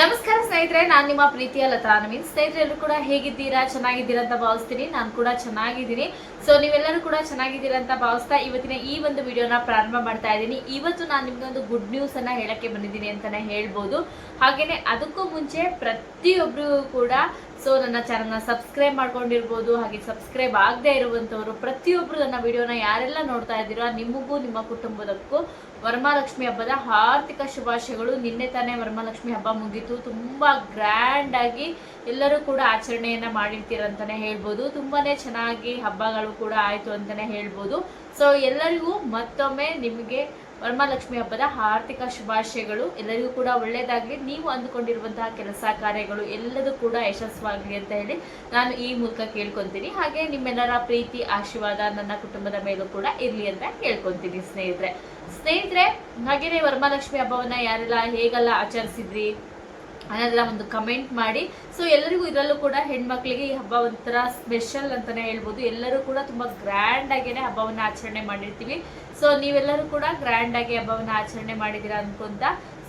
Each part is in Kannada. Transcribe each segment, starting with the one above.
ನಮಸ್ಕಾರ ಸ್ನೇಹಿತರೆ, ನಾನು ನಿಮ್ಮ ಪ್ರೀತಿಯ ಲತಾ ನವೀನ್ ಸ್ನೇಹಿತರೆಲ್ಲರೂ ಕೂಡ ಹೇಗಿದ್ದೀರಾ? ಚೆನ್ನಾಗಿದ್ದೀರಾ ಅಂತ ಭಾವಿಸ್ತೀನಿ. ನಾನು ಕೂಡ ಚೆನ್ನಾಗಿದ್ದೀನಿ. ಸೊ ನೀವೆಲ್ಲರೂ ಕೂಡ ಚೆನ್ನಾಗಿದ್ದೀರಾ ಅಂತ ಭಾವಿಸ್ತಾ ಇವತ್ತಿನ ಈ ಒಂದು ವಿಡಿಯೋನ ಪ್ರಾರಂಭ ಮಾಡ್ತಾ ಇದ್ದೀನಿ. ಇವತ್ತು ನಾನು ನಿಮ್ಗೆ ಒಂದು ಗುಡ್ ನ್ಯೂಸ್ ಅನ್ನ ಹೇಳಕ್ಕೆ ಬಂದಿದ್ದೀನಿ ಅಂತಾನೆ ಹೇಳ್ಬೋದು. ಹಾಗೇನೆ ಅದಕ್ಕೂ ಮುಂಚೆ ಪ್ರತಿಯೊಬ್ಬರಿಗೂ ಕೂಡ ಸೊ ನನ್ನ ಚಾನಲ್ನ ಸಬ್ಸ್ಕ್ರೈಬ್ ಮಾಡ್ಕೊಂಡಿರ್ಬೋದು. ಹಾಗೆ ಸಬ್ಸ್ಕ್ರೈಬ್ ಆಗದೆ ಇರುವಂಥವ್ರು ಪ್ರತಿಯೊಬ್ಬರು ನನ್ನ ವಿಡಿಯೋನ ಯಾರೆಲ್ಲ ನೋಡ್ತಾ ಇದ್ದೀರಾ, ನಿಮಗೂ, ನಿಮ್ಮ ಕುಟುಂಬದಕ್ಕೂ ವರಮಹಾಲಕ್ಷ್ಮಿ ಹಬ್ಬದ ಆರ್ಥಿಕ ಶುಭಾಶಯಗಳು. ನಿನ್ನೆ ತಾನೇ ವರಮಹಾಲಕ್ಷ್ಮಿ ಹಬ್ಬ ಮುಗೀತು. ತುಂಬಾ ಗ್ರ್ಯಾಂಡ್ ಆಗಿ ಎಲ್ಲರೂ ಕೂಡ ಆಚರಣೆಯನ್ನ ಮಾಡಿರ್ತೀರ ಅಂತಾನೆ ಹೇಳ್ಬೋದು. ತುಂಬಾನೇ ಚೆನ್ನಾಗಿ ಹಬ್ಬಗಳು ಕೂಡ ಆಯಿತು ಅಂತಾನೆ ಹೇಳ್ಬೋದು. ಸೊ ಎಲ್ಲರಿಗೂ ಮತ್ತೊಮ್ಮೆ ನಿಮಗೆ ವರಮಹಾಲಕ್ಷ್ಮಿ ಹಬ್ಬದ ಆರ್ಥಿಕ ಶುಭಾಶಯಗಳು. ಎಲ್ಲರಿಗೂ ಕೂಡ ಒಳ್ಳೆಯದಾಗಲಿ ನೀವು ಅಂದುಕೊಂಡಿರುವಂತಹ ಕೆಲಸ ಕಾರ್ಯಗಳು ಎಲ್ಲದೂ ಕೂಡ ಯಶಸ್ವಾಗಲಿ ಅಂತ ಹೇಳಿ ನಾನು ಈ ಮೂಲಕ ಕೇಳ್ಕೊತೀನಿ. ಹಾಗೆ ನಿಮ್ಮೆಲ್ಲರ ಪ್ರೀತಿ, ಆಶೀರ್ವಾದ ನನ್ನ ಕುಟುಂಬದ ಮೇಲೂ ಕೂಡ ಇರಲಿ ಅಂತ ಕೇಳ್ಕೊತೀನಿ ಸ್ನೇಹಿತರೆ. ಸ್ನೇಹಿತರೆ, ಹಾಗೆಯೇ ವರಮಹಾಲಕ್ಷ್ಮಿ ಹಬ್ಬವನ್ನು ಯಾರೆಲ್ಲ ಹೇಗೆಲ್ಲ ಆಚರಿಸಿದ್ರಿ? ಅನ್ನೋದೆಲ್ಲ ಒಂದು ಕಮೆಂಟ್ ಮಾಡಿ. ಸೊ ಎಲ್ಲರಿಗೂ ಇದರಲ್ಲೂ ಕೂಡ ಹೆಣ್ಮಕ್ಳಿಗೆ ಈ ಹಬ್ಬ ಒಂಥರ ಸ್ಪೆಷಲ್ ಅಂತಾನೆ ಹೇಳ್ಬೋದು. ಎಲ್ಲರೂ ಕೂಡ ತುಂಬಾ ಗ್ರ್ಯಾಂಡ್ ಆಗೇನೆ ಹಬ್ಬವನ್ನ ಆಚರಣೆ ಮಾಡಿರ್ತೀವಿ. ಸೊ ನೀವೆಲ್ಲರೂ ಕೂಡ ಗ್ರ್ಯಾಂಡ್ ಆಗಿ ಹಬ್ಬವನ್ನ ಆಚರಣೆ ಮಾಡಿದ್ದೀರಾ ಅನ್ಕೊಂತ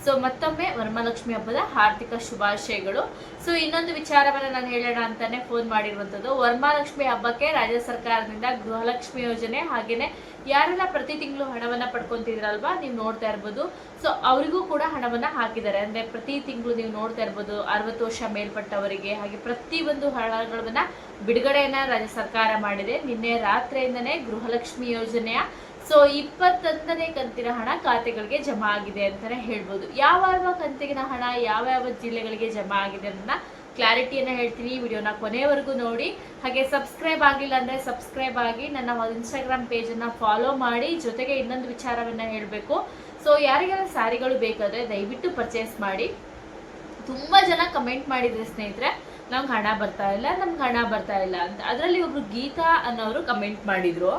ಸೊ ಮತ್ತೊಮ್ಮೆ ವರಮಹಾಲಕ್ಷ್ಮಿ ಹಬ್ಬದ ಆರ್ಥಿಕ ಶುಭಾಶಯಗಳು. ಸೊ ಇನ್ನೊಂದು ವಿಚಾರವನ್ನು ನಾನು ಹೇಳೋಣ ಅಂತಾನೆ ಫೋನ್ ಮಾಡಿರುವಂತದ್ದು ವರಮಹಾಲಕ್ಷ್ಮಿ ಹಬ್ಬಕ್ಕೆ ರಾಜ್ಯ ಸರ್ಕಾರದಿಂದ ಗೃಹಲಕ್ಷ್ಮಿ ಯೋಜನೆ ಹಾಗೆಯೇ ಯಾರೆಲ್ಲ ಪ್ರತಿ ತಿಂಗಳು ಹಣವನ್ನ ಪಡ್ಕೊಂತಿದ್ರಲ್ವಾ, ನೀವು ನೋಡ್ತಾ ಇರ್ಬೋದು. ಸೊ ಅವರಿಗೂ ಕೂಡ ಹಣವನ್ನ ಹಾಕಿದ್ದಾರೆ. ಅಂದ್ರೆ ಪ್ರತಿ ತಿಂಗಳು ನೀವು ನೋಡ್ತಾ ಇರ್ಬೋದು, ಅರವತ್ತು ವರ್ಷ ಮೇಲ್ಪಟ್ಟವರಿಗೆ ಹಾಗೆ ಪ್ರತಿ ಒಂದು ಹಣಗಳನ್ನ ಬಿಡುಗಡೆಯನ್ನ ರಾಜ್ಯ ಸರ್ಕಾರ ಮಾಡಿದೆ. ನಿನ್ನೆ ರಾತ್ರಿಯಿಂದನೇ ಗೃಹಲಕ್ಷ್ಮಿ ಯೋಜನೆಯ ಸೊ ಇಪ್ಪತ್ತೊಂದನೇ ಕಂತಿನ ಹಣ ಖಾತೆಗಳಿಗೆ ಜಮಾ ಆಗಿದೆ ಅಂತಾನೆ ಹೇಳ್ಬೋದು. ಯಾವ ಯಾವ ಕಂತಿನ ಹಣ, ಯಾವ ಯಾವ ಜಿಲ್ಲೆಗಳಿಗೆ ಜಮಾ ಆಗಿದೆ ಅನ್ನೋದನ್ನ ಕ್ಲಾರಿಟಿಯನ್ನು ಹೇಳ್ತೀನಿ ವಿಡಿಯೋನ ಕೊನೆವರೆಗೂ ನೋಡಿ. ಹಾಗೆ ಸಬ್ಸ್ಕ್ರೈಬ್ ಆಗಿಲ್ಲ ಅಂದರೆ ಸಬ್ಸ್ಕ್ರೈಬ್ ಆಗಿ ನನ್ನ ಇನ್ಸ್ಟಾಗ್ರಾಮ್ ಪೇಜನ್ನು ಫಾಲೋ ಮಾಡಿ, ಜೊತೆಗೆ ಇನ್ನೊಂದು ವಿಚಾರವನ್ನು ಹೇಳಬೇಕು. ಸೊ ಯಾರಿಗೆಲ್ಲ ಸ್ಯಾರಿಗಳು ಬೇಕಾದರೆ ದಯವಿಟ್ಟು ಪರ್ಚೇಸ್ ಮಾಡಿ. ತುಂಬ ಜನ ಕಮೆಂಟ್ ಮಾಡಿದ್ರೆ ಸ್ನೇಹಿತರೆ, ನಮ್ಗೆ ಹಣ ಬರ್ತಾ ಇಲ್ಲ, ನಮ್ಗೆ ಹಣ ಬರ್ತಾ ಇಲ್ಲ ಅಂತ. ಅದರಲ್ಲಿ ಒಬ್ರು ಗೀತಾ ಅನ್ನೋರು ಕಮೆಂಟ್ ಮಾಡಿದ್ರು.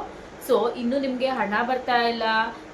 ಸೊ ಇನ್ನು ನಿಮಗೆ ಹಣ ಬರ್ತಾ ಇಲ್ಲ.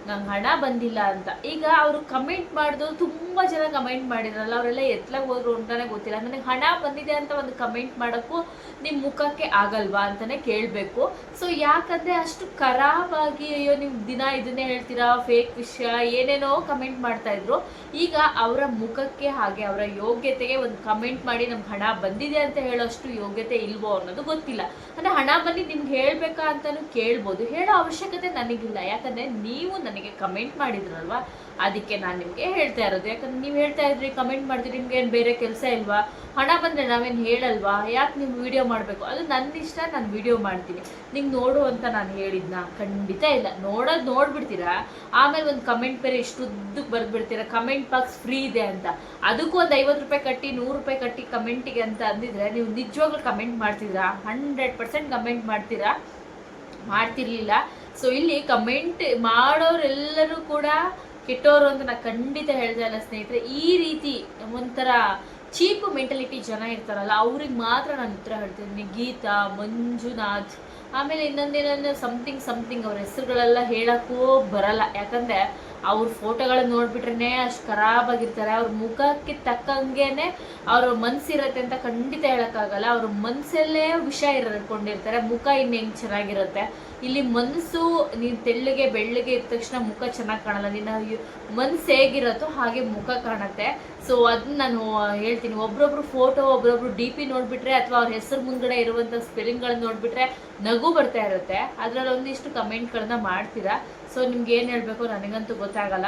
ನಂಗೆ ಹಣ ಬಂದಿಲ್ಲ ಅಂತ. ಈಗ ಅವರು ಕಮೆಂಟ್ ಮಾಡಿದ್ರು ತುಂಬಾ ಜನ ಕಮೆಂಟ್ ಮಾಡಿದ್ರಲ್ಲ, ಅವರೆಲ್ಲ ಎತ್ತಲಾಗ ಹೋದ್ರು ಅಂತಾನೆ ಗೊತ್ತಿಲ್ಲ. ನನಗೆ ಹಣ ಬಂದಿದೆ ಅಂತ ಒಂದು ಕಮೆಂಟ್ ಮಾಡೋಕ್ಕೂ ನಿಮ್ಮ ಮುಖಕ್ಕೆ ಆಗಲ್ವಾ ಅಂತಾನೆ ಕೇಳಬೇಕು. ಸೊ ಯಾಕಂದ್ರೆ ಅಷ್ಟು ಖರಾಬಾಗಿ ಅಯ್ಯೋ ನೀವು ದಿನ ಇದನ್ನೇ ಹೇಳ್ತೀರಾ ಫೇಕ್ ವಿಷಯ, ಏನೇನೋ ಕಮೆಂಟ್ ಮಾಡ್ತಾ ಇದ್ರು. ಈಗ ಅವರ ಮುಖಕ್ಕೆ ಹಾಗೆ ಅವರ ಯೋಗ್ಯತೆಗೆ ಒಂದು ಕಮೆಂಟ್ ಮಾಡಿ ನಮ್ಗೆ ಹಣ ಬಂದಿದೆ ಅಂತ ಹೇಳೋಷ್ಟು ಯೋಗ್ಯತೆ ಇಲ್ವೋ ಅನ್ನೋದು ಗೊತ್ತಿಲ್ಲ. ಅಂದ್ರೆ ಹಣ ಬಂದು ನಿಮ್ಗೆ ಹೇಳ್ಬೇಕಾ ಅಂತಾನು ಕೇಳ್ಬೋದು. ಹೇಳೋ ಅವಶ್ಯಕತೆ ನನಗಿಲ್ಲ. ಯಾಕಂದ್ರೆ ನೀವು ನನಗೆ ಕಮೆಂಟ್ ಮಾಡಿದ್ರಲ್ವಾ? ಅದಕ್ಕೆ ನಾನು ನಿಮಗೆ ಹೇಳ್ತಾ ಇರೋದು. ಯಾಕಂದ್ರೆ ನೀವು ಹೇಳ್ತಾ ಇದ್ರಿ ಕಮೆಂಟ್ ಮಾಡಿದ್ರಿ ನಿಮ್ಗೆ ಏನು ಬೇರೆ ಕೆಲಸ ಇಲ್ವಾ? ಹಣ ಬಂದರೆ ನಾವೇನು ಹೇಳಲ್ವಾ? ಯಾಕೆ ನೀವು ವಿಡಿಯೋ ಮಾಡಬೇಕು? ಅದು ನನ್ನ ಇಷ್ಟ ನಾನು ವಿಡಿಯೋ ಮಾಡ್ತೀನಿ. ನಿಂಗೆ ನೋಡು ಅಂತ ನಾನು ಹೇಳಿದ್ನ? ಖಂಡಿತ ಇಲ್ಲ. ನೋಡೋದು ನೋಡ್ಬಿಡ್ತೀರಾ? ಆಮೇಲೆ ಒಂದು ಕಮೆಂಟ್ ಬೇರೆ ಎಷ್ಟು ಉದ್ದಕ್ಕೆ ಬರೆದ್ಬಿಡ್ತೀರಾ? ಕಮೆಂಟ್ ಬಾಕ್ಸ್ ಫ್ರೀ ಇದೆ ಅಂತ. ಅದಕ್ಕೂ ಒಂದು ಐವತ್ತು ರೂಪಾಯಿ ಕಟ್ಟಿ, ನೂರು ರೂಪಾಯಿ ಕಟ್ಟಿ ಕಮೆಂಟಿಗೆ ಅಂತ ಅಂದಿದ್ರೆ ನೀವು ನಿಜವಾಗ್ಲೂ ಕಮೆಂಟ್ ಮಾಡ್ತೀರಾ? ಹಂಡ್ರೆಡ್ ಪರ್ಸೆಂಟ್ ಕಮೆಂಟ್ ಮಾಡ್ತೀರಾ? ಮಾಡ್ತಿರ್ಲಿಲ್ಲ. ಸೊ ಇಲ್ಲಿ ಕಮೆಂಟ್ ಮಾಡೋರೆಲ್ಲರೂ ಕೂಡ ಕೆಟ್ಟೋರು ಅಂತ ನಾನು ಖಂಡಿತ ಹೇಳ್ತಾ ಇಲ್ಲ ಸ್ನೇಹಿತರೆ. ಈ ರೀತಿ ಒಂಥರ ಚೀಪ್ ಮೆಂಟಾಲಿಟಿ ಜನ ಇರ್ತಾರಲ್ಲ, ಅವ್ರಿಗೆ ಮಾತ್ರ ನಾನು ಉತ್ತರ ಹೇಳ್ತಿದ್ದೀನಿ. ಗೀತಾ, ಮಂಜುನಾಥ್ ಆಮೇಲೆ ಇನ್ನೊಂದೇನಂದ್ರೆ ಸಮಥಿಂಗ್ ಸಮಥಿಂಗ್ ಅವ್ರ ಹೆಸರುಗಳೆಲ್ಲ ಹೇಳಕ್ಕೂ ಬರಲ್ಲ. ಯಾಕಂದ್ರೆ ಅವ್ರ ಫೋಟೋಗಳನ್ನ ನೋಡ್ಬಿಟ್ರೆ ಅಷ್ಟು ಖರಾಬಾಗಿರ್ತಾರೆ ಅವ್ರ ಮುಖಕ್ಕೆ ತಕ್ಕಂಗೆನೆ ಅವ್ರ ಮನ್ಸಿರತ್ತೆ ಅಂತ ಖಂಡಿತ ಹೇಳೋಕ್ಕಾಗಲ್ಲ. ಅವ್ರ ಮನಸ್ಸಲ್ಲೇ ವಿಷ ಇರ್ಕೊಂಡಿರ್ತಾರೆ ಮುಖ ಇನ್ನು ಹೆಂಗ್ ಚೆನ್ನಾಗಿರುತ್ತೆ? ಇಲ್ಲಿ ಮನಸ್ಸು ನೀನು ತೆಳ್ಳಗೆ, ಬೆಳ್ಳಗೆ ಇದ್ದ ತಕ್ಷಣ ಮುಖ ಚೆನ್ನಾಗಿ ಕಾಣಲ್ಲ. ನಿನ್ನ ಮನ್ಸು ಹೇಗಿರತ್ತೋ ಹಾಗೆ ಮುಖ ಕಾಣತ್ತೆ. ಸೊ ಅದನ್ನ ನಾನು ಹೇಳ್ತೀನಿ. ಒಬ್ರೊಬ್ರು ಫೋಟೋ ಒಬ್ರೊಬ್ರು ಡಿ ಪಿ ನೋಡ್ಬಿಟ್ರೆ ಅಥವಾ ಅವ್ರ ಹೆಸರು ಮುಂದ್ಗಡೆ ಇರುವಂಥ ಸ್ಪೆಲ್ಲಿಂಗ್ಗಳನ್ನ ನೋಡ್ಬಿಟ್ರೆ ನಗು ಬರ್ತಾ ಇರುತ್ತೆ. ಅದ್ರಲ್ಲಿ ಒಂದಿಷ್ಟು ಕಮೆಂಟ್ಗಳನ್ನ ಮಾಡ್ತೀರಾ? ಸೊ ನಿಮ್ಗೆ ಏನು ಹೇಳಬೇಕು ನನಗಂತೂ ಗೊತ್ತಾಗಲ್ಲ.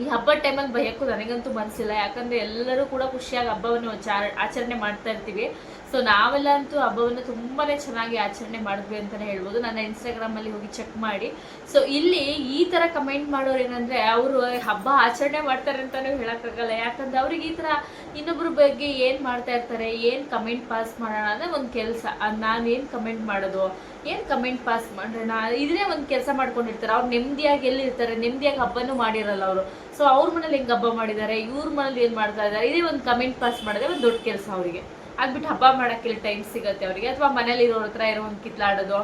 ಈ ಹಬ್ಬದ ಟೈಮಲ್ಲಿ ಭಯಕ್ಕೂ ನನಗಂತೂ ಮನಸ್ಸಿಲ್ಲ ಯಾಕಂದ್ರೆ ಎಲ್ಲರೂ ಕೂಡ ಖುಷಿಯಾಗಿ ಹಬ್ಬವನ್ನು ಆಚಾರ- ಆಚರಣೆ ಮಾಡ್ತಾ ಇರ್ತೀವಿ. ಸೊ ನಾವೆಲ್ಲ ಅಂತೂ ಹಬ್ಬವನ್ನು ತುಂಬಾ ಚೆನ್ನಾಗಿ ಆಚರಣೆ ಮಾಡಿದ್ವಿ ಅಂತಲೇ ಹೇಳ್ಬೋದು. ನನ್ನ ಇನ್ಸ್ಟಾಗ್ರಾಮ್ ಅಲ್ಲಿ ಹೋಗಿ ಚೆಕ್ ಮಾಡಿ. ಸೊ ಇಲ್ಲಿ ಈ ತರ ಕಮೆಂಟ್ ಮಾಡೋರು ಏನಂದ್ರೆ, ಅವರು ಹಬ್ಬ ಆಚರಣೆ ಮಾಡ್ತಾರೆ ಅಂತಲೂ ಹೇಳೋಕ್ಕಾಗಲ್ಲ. ಯಾಕಂದ್ರೆ ಅವ್ರಿಗೆ ಈ ತರ ಇನ್ನೊಬ್ಬರ ಬಗ್ಗೆ ಏನು ಮಾಡ್ತಾ ಇರ್ತಾರೆ, ಏನು ಕಮೆಂಟ್ ಪಾಸ್ ಮಾಡೋಣ ಅಂದ್ರೆ ಒಂದು ಕೆಲಸ. ನಾನು ಏನ್ ಕಮೆಂಟ್ ಮಾಡೋದು, ಏನು ಕಮೆಂಟ್ ಪಾಸ್ ಮಾಡೋಣ ಇದನ್ನೇ ಒಂದು ಕೆಲಸ ಮಾಡ್ಕೊಂಡಿರ್ತಾರೆ. ಅವ್ರು ನೆಮ್ಮದಿಯಾಗಿ ಎಲ್ಲಿರ್ತಾರೆ? ನೆಮ್ಮದಿಯಾಗಿ ಹಬ್ಬನೂ ಮಾಡಿರಲ್ಲ ಅವರು. ಸೊ ಅವ್ರ ಮನೇಲಿ ಹೆಂಗೆ ಹಬ್ಬ ಮಾಡಿದ್ದಾರೆ? ಇವ್ರ ಮನೇಲಿ ಏನು ಮಾಡ್ತಾ ಇದ್ದಾರೆ? ಇದೇ ಒಂದು ಕಮೆಂಟ್ ಪಾಸ್ ಮಾಡಿದ್ರೆ ಒಂದು ದೊಡ್ಡ ಕೆಲಸ ಅವರಿಗೆ. ಆಗ್ಬಿಟ್ಟು ಹಬ್ಬ ಮಾಡಕ್ಕೆ ಟೈಮ್ ಸಿಗತ್ತೆ ಅವರಿಗೆ. ಅಥವಾ ಮನೇಲಿ ಇರೋರ ಹತ್ರ ಇರೋ ಒಂದು ಕಿತ್ಲಾಡೋದು,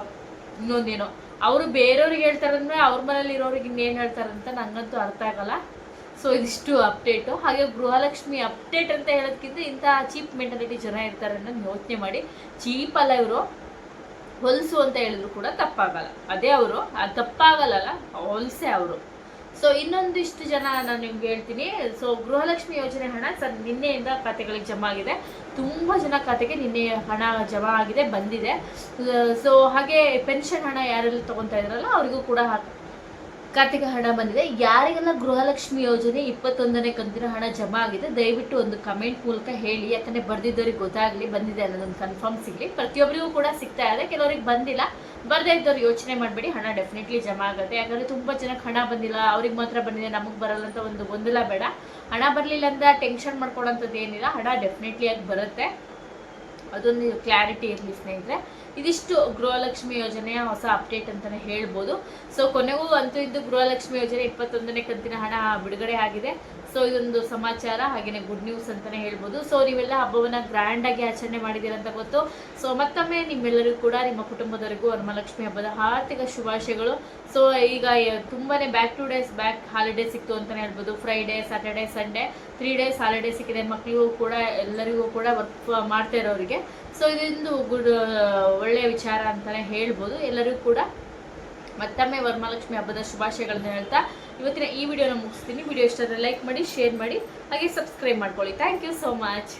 ಇನ್ನೊಂದೇನೋ. ಅವರು ಬೇರೆಯವ್ರಿಗೆ ಹೇಳ್ತಾರಂದ್ರೆ ಅವ್ರ ಮನೇಲಿ ಇರೋರಿಗೆ ಇನ್ನೇನು ಹೇಳ್ತಾರಂತ ನನಗಂತೂ ಅರ್ಥ ಆಗಲ್ಲ. ಸೊ ಇದಿಷ್ಟು ಅಪ್ಡೇಟು ಹಾಗೆ ಗೃಹಲಕ್ಷ್ಮಿ ಅಪ್ಡೇಟ್ ಅಂತ ಹೇಳೋದಕ್ಕಿಂತ ಇಂಥ ಚೀಪ್ ಮೆಂಟಾಲಿಟಿ ಜನ ಇರ್ತಾರೆ ಅನ್ನೋದು ಯೋಚನೆ ಮಾಡಿ. ಚೀಪ್ ಅಲ್ಲ ಇವರು. ಹೊಲಸು ಅಂತ ಹೇಳಿದ್ರು ಕೂಡ ತಪ್ಪಾಗಲ್ಲ. ಅದೇ ಅವರು. ಅದು ತಪ್ಪಾಗಲ್ಲಲ್ಲ ಹೊಲಸೆ ಅವರು. ಸೊ ಇನ್ನೊಂದಿಷ್ಟು ಜನ ನಾನು ನಿಮ್ಗೆ ಹೇಳ್ತೀನಿ. ಸೊ ಗೃಹಲಕ್ಷ್ಮಿ ಯೋಜನೆ ಹಣ ಸರ್ ನಿನ್ನೆಯಿಂದ ಖಾತೆಗಳಿಗೆ ಜಮಾ ಆಗಿದೆ. ತುಂಬ ಜನ ಖಾತೆಗೆ ನಿನ್ನೆ ಹಣ ಜಮಾ ಆಗಿದೆ, ಬಂದಿದೆ. ಸೊ ಹಾಗೆ ಪೆನ್ಷನ್ ಹಣ ಯಾರೆಲ್ಲ ತಗೊತಾ ಇದ್ರಲ್ಲ, ಅವರಿಗೂ ಕೂಡ ಖಾತೆಗೆ ಹಣ ಬಂದಿದೆ. ಯಾರಿಗೆಲ್ಲ ಗೃಹಲಕ್ಷ್ಮಿ ಯೋಜನೆ ಇಪ್ಪತ್ತೊಂದನೇ ಕಂತಿನ ಹಣ ಜಮಾ ಆಗಿದೆ, ದಯವಿಟ್ಟು ಒಂದು ಕಮೆಂಟ್ ಮೂಲಕ ಹೇಳಿ. ಯಾಕಂದ್ರೆ ಬರ್ದಿದ್ದವ್ರಿಗೆ ಗೊತ್ತಾಗ್ಲಿ, ಬಂದಿದೆ ಅನ್ನೋದೊಂದು ಕನ್ಫರ್ಮ್ ಸಿಗ್ಲಿ. ಪ್ರತಿಯೊಬ್ಬರಿಗೂ ಕೂಡ ಸಿಗ್ತಾ ಇದೆ. ಕೆಲವರಿಗೆ ಬಂದಿಲ್ಲ. ಬರ್ದೇ ಇದ್ದವ್ರು ಯೋಚನೆ ಮಾಡಬೇಡಿ. ಹಣ ಡೆಫಿನೆಟ್ಲಿ ಜಮಾ ಆಗುತ್ತೆ. ಯಾಕಂದ್ರೆ ತುಂಬಾ ಜನಕ್ಕೆ ಹಣ ಬಂದಿಲ್ಲ. ಅವ್ರಿಗೆ ಮಾತ್ರ ಬಂದಿದೆ, ನಮಗೆ ಬರಲ್ಲ ಅಂತ ಒಂದು ಗೊಂದಲ ಬೇಡ. ಹಣ ಬರಲಿಲ್ಲ ಅಂತ ಟೆನ್ಷನ್ ಮಾಡ್ಕೊಳ್ಳೋಂಥದ್ದು ಏನಿಲ್ಲ. ಹಣ ಡೆಫಿನೆಟ್ಲಿ ಆಗಿ ಬರುತ್ತೆ. ಅದೊಂದು ಕ್ಲಾರಿಟಿ ಇರಲಿ ಸ್ನೇಹಿತರೆ. ಇದಿಷ್ಟು ಗೃಹಲಕ್ಷ್ಮಿ ಯೋಜನೆಯ ಹೊಸ ಅಪ್ಡೇಟ್ ಅಂತಾನೆ ಹೇಳ್ಬೋದು. ಸೊ ಕೊನೆಗೂ ಅಂತೂ ಇದ್ದು ಗೃಹಲಕ್ಷ್ಮಿ ಯೋಜನೆ ಇಪ್ಪತ್ತೊಂದನೇ ಕಂತಿನ ಹಣ ಬಿಡುಗಡೆ ಆಗಿದೆ. ಸೊ ಇದೊಂದು ಸಮಾಚಾರ ಹಾಗೆಯೇ ಗುಡ್ ನ್ಯೂಸ್ ಅಂತಾನೆ ಹೇಳ್ಬೋದು. ಸೊ ನೀವೆಲ್ಲ ಹಬ್ಬವನ್ನು ಗ್ರ್ಯಾಂಡ್ ಆಗಿ ಆಚರಣೆ ಮಾಡಿದ್ದೀರಾ ಅಂತ ಗೊತ್ತು. ಸೊ ಮತ್ತೊಮ್ಮೆ ನಿಮ್ಮೆಲ್ಲರಿಗೂ ಕೂಡ ನಿಮ್ಮ ಕುಟುಂಬದವರಿಗೂ ವರಮಹಾಲಕ್ಷ್ಮಿ ಹಬ್ಬದ ಆರ್ಥಿಕ ಶುಭಾಶಯಗಳು. ಸೊ ಈಗ ತುಂಬಾ back to days back holiday ಸಿಕ್ತು ಅಂತಾನೆ ಹೇಳ್ಬೋದು. Friday Saturday Sunday three days holiday ಸಿಕ್ಕಿದೆ. ಮಕ್ಕಳಿಗೂ ಕೂಡ, ಎಲ್ಲರಿಗೂ ಕೂಡ ವರ್ಕ್ ಮಾಡ್ತಾ ಇರೋರಿಗೆ. ಸೊ ಇದೊಂದು ಗುಡ್ ಒಳ್ಳೆಯ ವಿಚಾರ ಅಂತಲೇ ಹೇಳ್ಬೋದು. ಎಲ್ಲರಿಗೂ ಕೂಡ ಮತ್ತೊಮ್ಮೆ ವರಮಹಾಲಕ್ಷ್ಮಿ ಹಬ್ಬದ ಶುಭಾಶಯಗಳನ್ನ ಹೇಳ್ತಾ ಇವತ್ತಿನ ಈ ವಿಡಿಯೋನ ಮುಗಿಸ್ತೀನಿ. ವಿಡಿಯೋ ಇಷ್ಟ ಲೈಕ್ ಮಾಡಿ ಶೇರ್ ಮಾಡಿ, ಹಾಗೆ ಸಬ್ಸ್ಕ್ರೈಬ್ ಮಾಡ್ಕೊಳ್ಳಿ. Thank you so much